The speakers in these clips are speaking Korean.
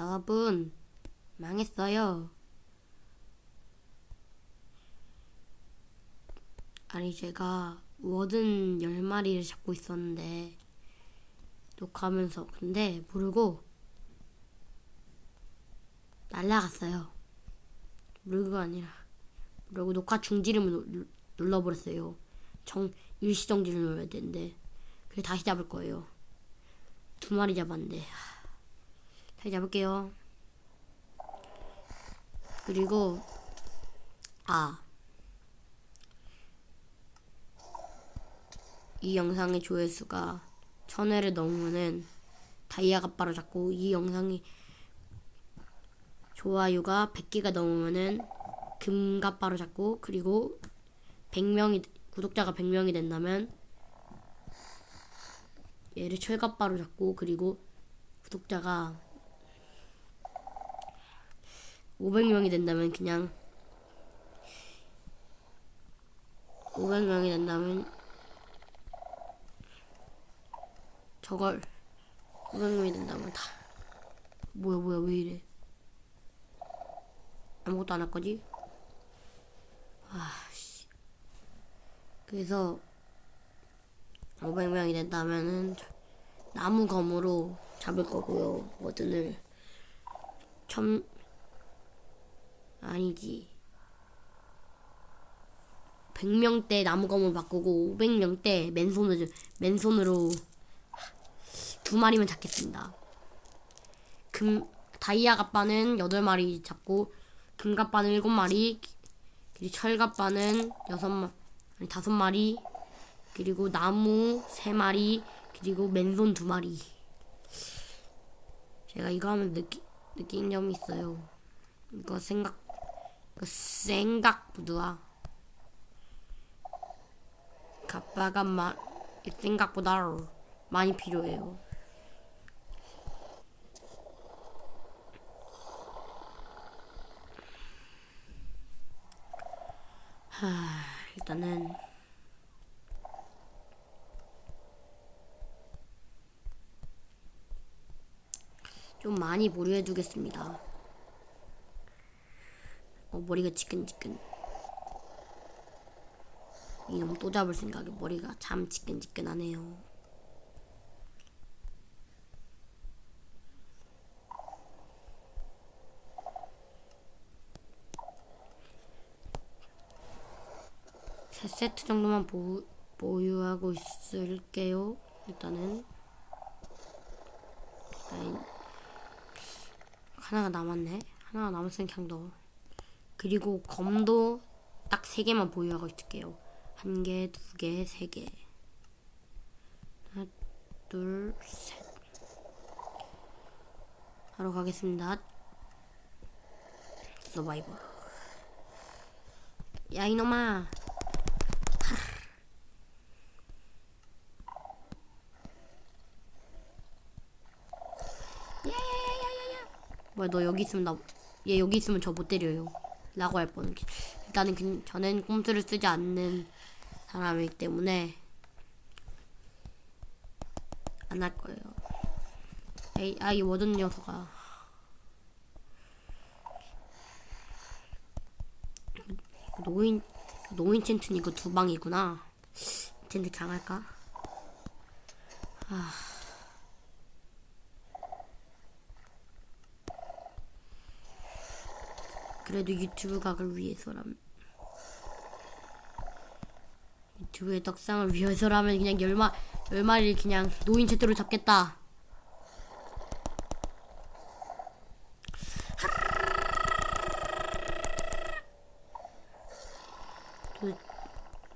여러분, 망했어요. 아니, 제가 워든 10마리를 잡고 있었는데, 녹화하면서, 근데 모르고, 날라갔어요. 모르고가 아니라, 모르고 녹화 중지를 눌- 눌러버렸어요. 정, 일시 정지를 눌러야 되는데, 그래서 다시 잡을 거예요. 두 마리 잡았는데, 다시 잡을게요. 그리고 아. 이 영상의 조회수가 천회를 넘으면은 다이아 갓바로 잡고 이 영상이 좋아요가 100개가 넘으면은 금 갓바로 잡고 그리고 100명이 구독자가 100명이 된다면 얘를 철갑바로 잡고 그리고 구독자가 500명이 된다면 그냥 500명이 된다면 저걸 500명이 된다면 다. 뭐야 뭐야 왜 이래? 아무것도 안 할 거지? 아씨. 그래서 500명이 된다면은 나무 검으로 잡을 거고요. 워든을. 천 아니지. 100명 때 나무검을 바꾸고 500명 때 맨손으로 맨손으로 두 마리만 잡겠습니다. 금 다이아 갑바는 8마리 잡고 금 갑바는 7마리 그리고 철 갑바는 6마 아니 5마리 그리고 나무 3마리 그리고 맨손 2마리 제가 이거 하면 느끼, 느낀 점이 있어요. 이거 생각 그 생각보다 갑바가 마, 생각보다 많이 필요해요. 하, 일단은 좀 많이 보류해 두겠습니다. 어, 머리가 지끈지끈. 이놈 또 잡을 생각에 머리가 참 지끈지끈하네요. 세 세트 정도만 보, 보유하고 있을게요. 일단은 하나가 남았네. 하나가 남았으니 그냥 넣어. 그리고 검도 딱 세 개만 보유하고 있을게요. 한 개, 두 개, 세 개. 하나, 둘, 셋. 하러 가겠습니다. 서바이벌. 야 이놈아. 야야야야야야. 뭐야 너 여기 있으면 나 얘 여기 있으면 저 못 때려요. 라고 할 뻔. 일단은 그, 저는 꼼수를 쓰지 않는 사람이기 때문에 안 할 거예요. 에이, 아, 이 워든 녀석아. 노인, 노인 챈트는 이거 두 방이구나. 챈트 강할까? 아. 그래도 유튜브 각을 위해서라면 유튜브의 떡상을 위해서라면 그냥 열마 열마리를 그냥 노인 채토로 잡겠다.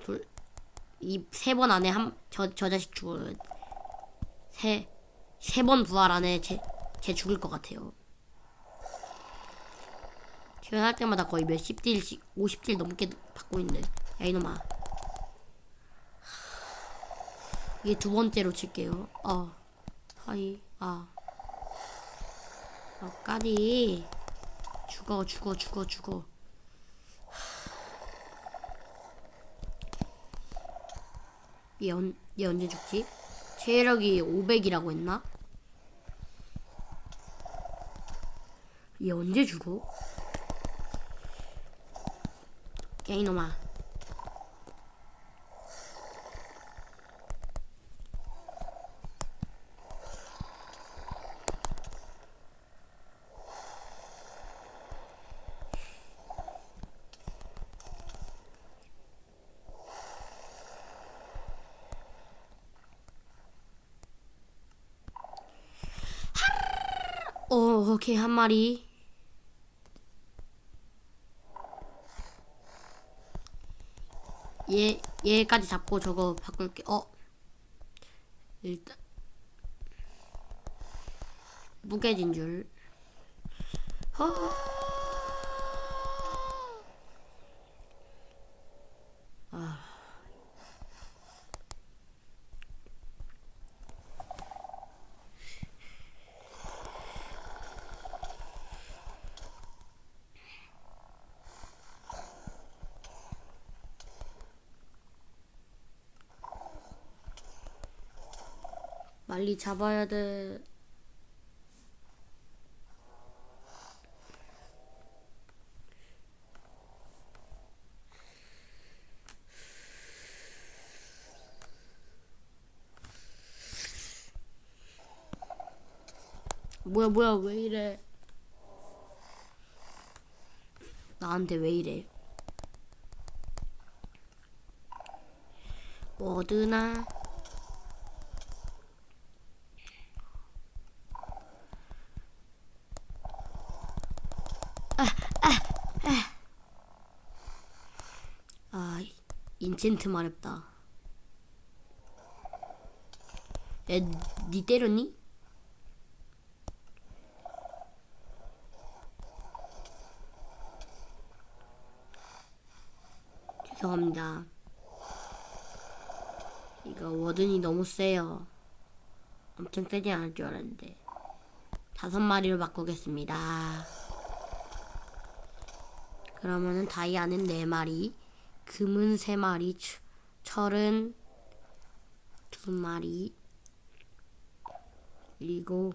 둘이 세 번 안에 한 저 저 자식 죽어요. 세세 번 부활 안에 제 제 죽을 것 같아요. 태어날 때마다 거의 몇십 딜씩 50딜 넘게 받고 있는데 야 이놈아. 이게 두 번째로 칠게요. 어. 하이 아. 어, 까디. 죽어 죽어 죽어 죽어. 얘, 언, 얘 언제 죽지? 체력이 500이라고 했나? 얘 언제 죽어? 야 이놈아 어 오케이 한 마리 얘 얘까지 잡고 저거 바꿀게. 어? 일단 무게 진 줄. 어. 빨리 잡아야 돼. 뭐야 뭐야 왜 이래? 나한테 왜 이래? 뭐드나? 아, 인챈트 마렵다. 야, 니 때렸니? 죄송합니다. 이거 워든이 너무 세요. 엄청 세지 않을 줄 알았는데. 다섯 마리로 바꾸겠습니다. 그러면은 다이아는 네 마리, 금은 세 마리, 추- 철은 두 마리, 그리고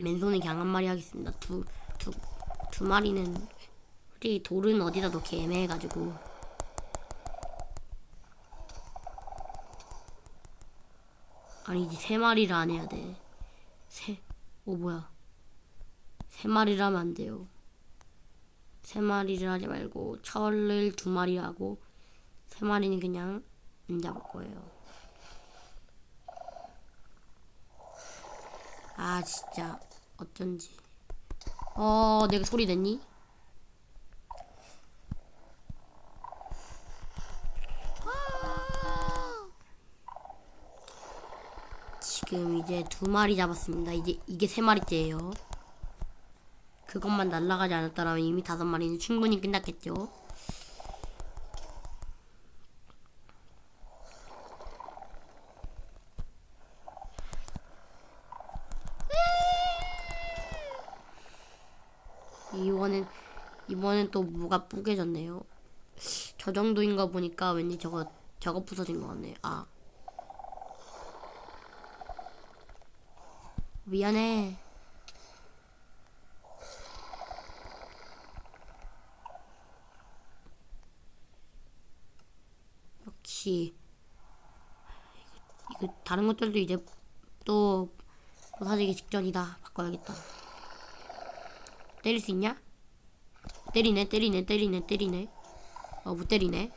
맨손은 그냥 한 마리 하겠습니다. 두, 두, 두 마리는 솔직히 돌은 어디다 놓기 애매해가지고 아니지 세 마리를 안 해야 돼. 세, 오 뭐야? 세 마리를 하면 안 돼요. 세 마리를 하지 말고 철을 두 마리 하고 세 마리는 그냥 안 잡을 거예요. 아 진짜 어쩐지. 어 내가 소리 냈니? 지금 이제 두 마리 잡았습니다. 이제 이게 세 마리째예요. 그것만 날아가지 않았더라면 이미 다섯 마리는 충분히 끝났겠죠. 이번엔 이번엔 또 뭐가 뿌개졌네요. 저 정도인가 보니까 왠지 저거 저거 부서진 것 같네. 아 미안해. 역시 이거, 이거 다른 것들도 이제 또 사지기 직전이다. 바꿔야겠다. 때릴 수 있냐? 때리네, 때리네, 때리네, 때리네. 어, 못 때리네.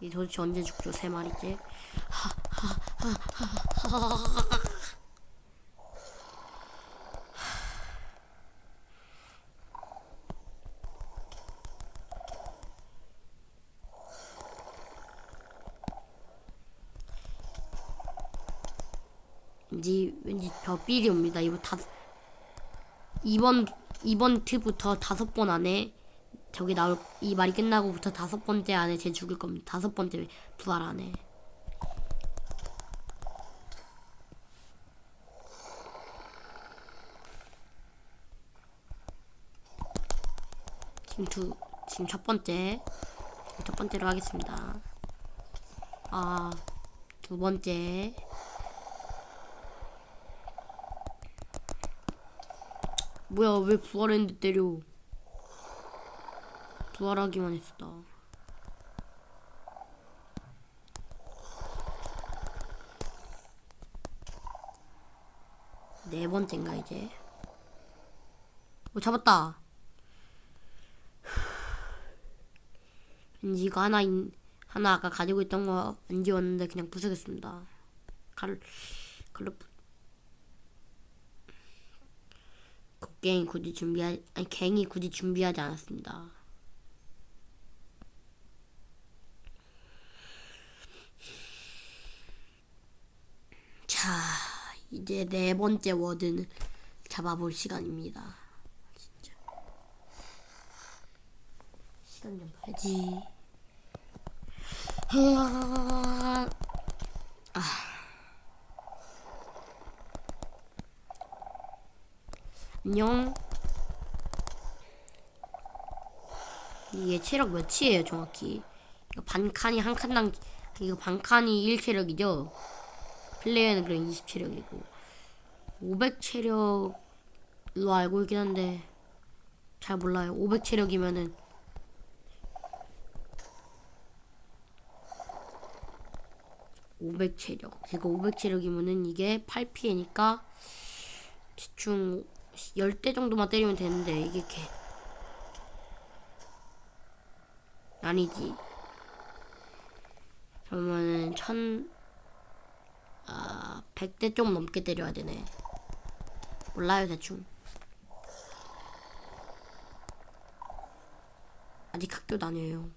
이 도대체 언제 죽죠? 세 마리째. 왠지 왠지 벼삘이 옵니다. 이거 다 이번 이번 트부터 다섯 번 안에 저기 나올 이 말이 끝나고부터 다섯 번째 안에 쟤 죽을 겁니다. 다섯 번째 부활 안에. 지금 두 지금 첫 번째 첫 번째로 하겠습니다. 아, 두 번째. 뭐야, 왜 부활했는데 때려? 부활하기만 했어. 네 번째인가, 이제. 오, 잡았다. 이거 하나, 있- 하나 아까 가지고 있던 거 안 지웠는데 그냥 부수겠습니다. 칼, 칼로 부... 곡괭이 굳이 준비하, 아니, 갱이 굳이 준비하지 않았습니다. 자, 이제 네 번째 워드는 잡아볼 시간입니다. 진짜. 시간 좀 봐야지. 아, 안녕. 이게 체력 몇이에요, 정확히? 이거 반 칸이 한 칸당 이거 반 칸이 1체력이죠. 플레이어는 그럼 20체력이고 500체력로 알고 있긴 한데 잘 몰라요. 500체력이면은 (500체력) 이거 (500체력이면은) 이게 (8피해니까) 대충 (10대) 정도만 때리면 되는데 이게 개 아니지 그러면은 천 아, 100대 좀 넘게 때려야 되네. 몰라요, 대충. 아직 학교 다녀요.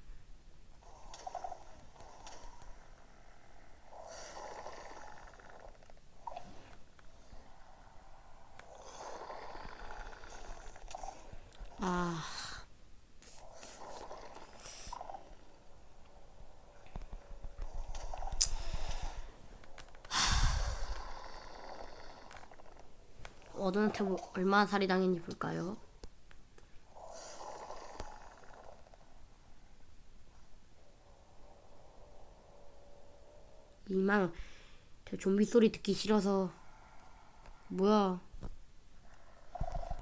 어른한테 뭐- 얼마나 살이 당했는지 볼까요? 이망 저 좀비 소리 듣기 싫어서 뭐야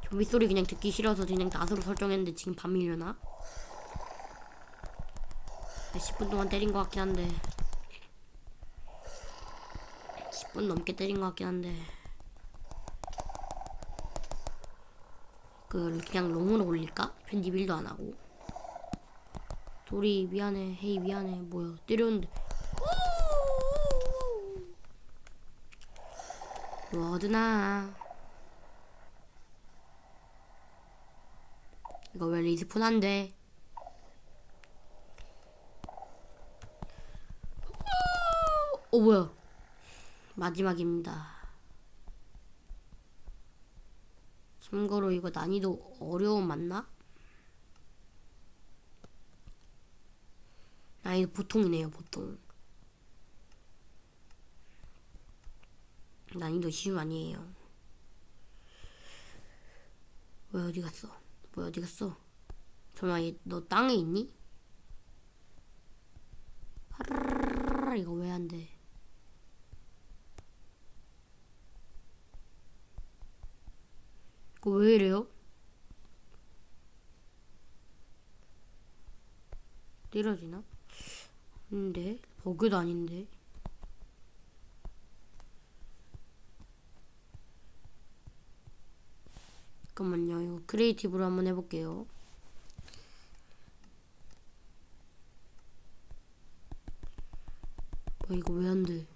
좀비 소리 그냥 듣기 싫어서 그냥 낫으로 설정했는데 지금 밤이려나? 10분 동안 때린 것 같긴 한데 10분 넘게 때린 것 같긴 한데 그걸 그냥 롱으로 올릴까? 편집 일도 안 하고. 도리 미안해. 헤이 미안해. 뭐야? 때렸는데. 워드나. 이거 왜 리스폰 안 돼? 어 뭐야? 마지막입니다. 참고로 이거 난이도 어려움 맞나? 난이도 보통이네요 보통 난이도 쉬움 아니에요 왜 어디 갔어? 왜 어디 갔어? 얘, 너 땅에 있니? 하르르르르 이거 왜 안 돼? 이거 왜 이래요? 때려지나? 근데 버그도 아닌데 잠깐만요 이거 크리에이티브로 한번 해볼게요 뭐 이거 왜 안 돼?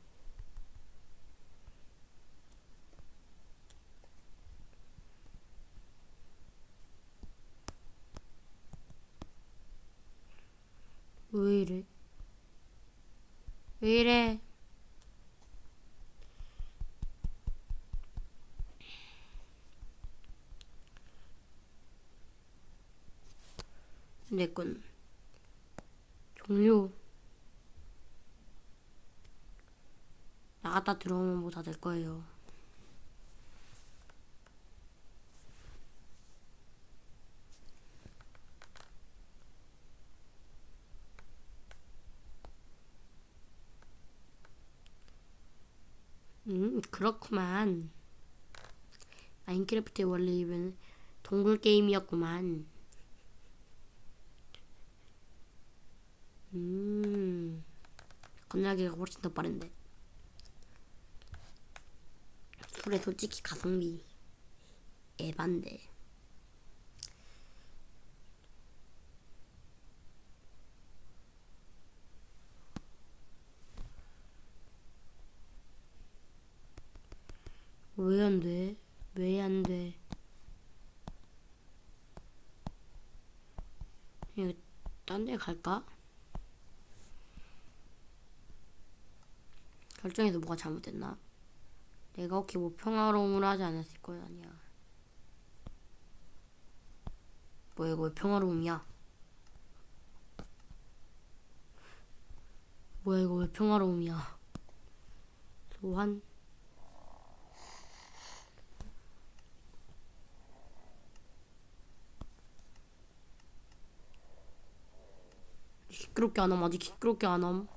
내건. 종료 나갔다 들어오면 뭐 다 될 거예요. 음 그렇구만. 마인크래프트의 원래 이름은 동굴 게임이었구만. 건너기가 훨씬 더 빠른데. 술에 솔직히 가성비 에반데. 왜 안 돼? 왜 안 돼? 이거 딴 데 갈까? 결정에서 뭐가 잘못됐나? 내가 혹시 뭐 평화로움을 하지 않았을 거야 아니야. 뭐야 이거 왜 평화로움이야? 뭐야 이거 왜 평화로움이야? 소환 시끄럽게 안함 아직 시끄럽게 안함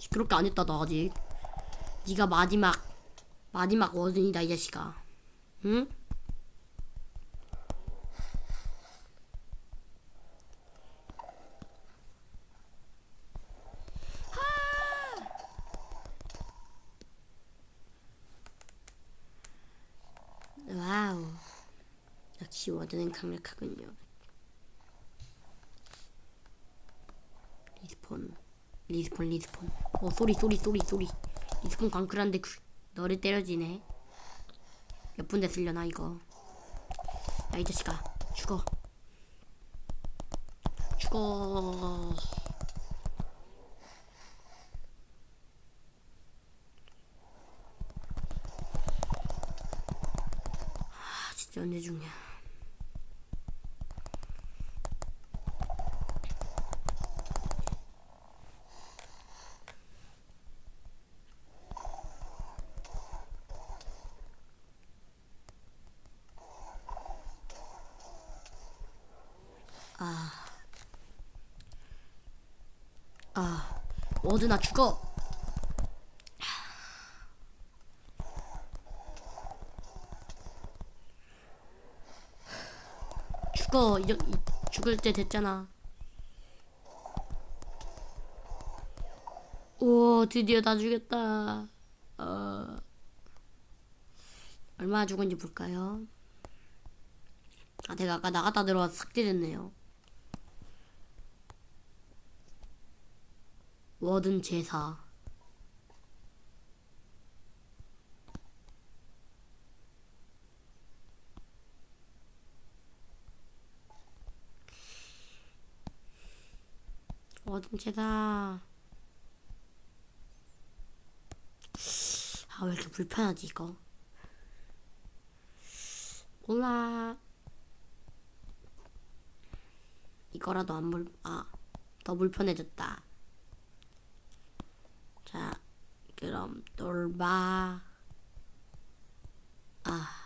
시끄럽게 안 했다 너 아직. 네가 마지막 마지막 워든이다 이 자식아. 응? 와우. 역시 워든은 강력하군요 리스폰 리스폰 리스폰. 어 쏘리 쏘리 쏘리 쏘리. 리스폰 광클한데 그, 너를 때려지네. 몇 분 됐으려나 이거. 야 이 자식아. 죽어. 죽어. 아 진짜 언제 죽냐 아 워드나 죽어. 죽어. 이, 이, 죽을 때 됐잖아. 오 드디어 다 죽였다. 어. 얼마나 죽은지 볼까요? 아 내가 아까 나갔다 들어와서 삭제됐네요 워든 제사. 워든 제사. 아 왜 이렇게 불편하지 이거? 몰라. 이거라도 안 불, 아, 더 불편해졌다. 좀 돌봐. 아.